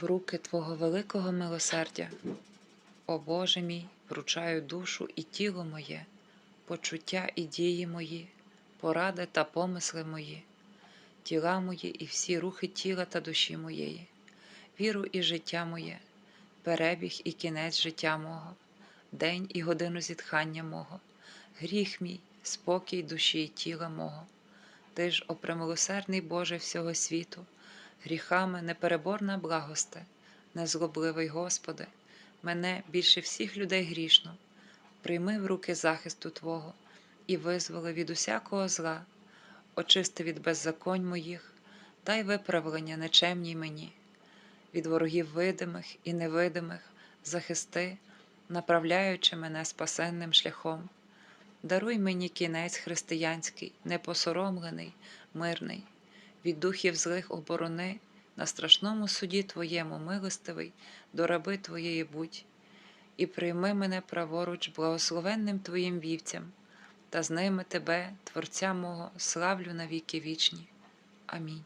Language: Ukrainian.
в руки Твого великого милосердя. О Боже мій, вручаю душу і тіло моє, почуття і дії мої, поради та помисли мої, тіла мої і всі рухи тіла та душі моєї, віру і життя моє, перебіг і кінець життя мого, день і годину зітхання мого, гріх мій, спокій душі і тіла мого. Ти ж, о премилосердний Боже всього світу, гріхами непереборна благосте, незлобливий Господи, мене більше всіх людей грішно, прийми в руки захисту Твого і визволи від усякого зла, очисти від беззаконь моїх, дай виправлення нечемній мені, від ворогів видимих і невидимих, захисти, направляючи мене спасенним шляхом. Даруй мені кінець християнський, непосоромлений, мирний, від духів злих оборони, на страшному суді Твоєму, милостивий, до раби Твоєї будь, і прийми мене праворуч благословенним Твоїм вівцям, та з ними Тебе, Творця мого, славлю навіки вічні. Амінь.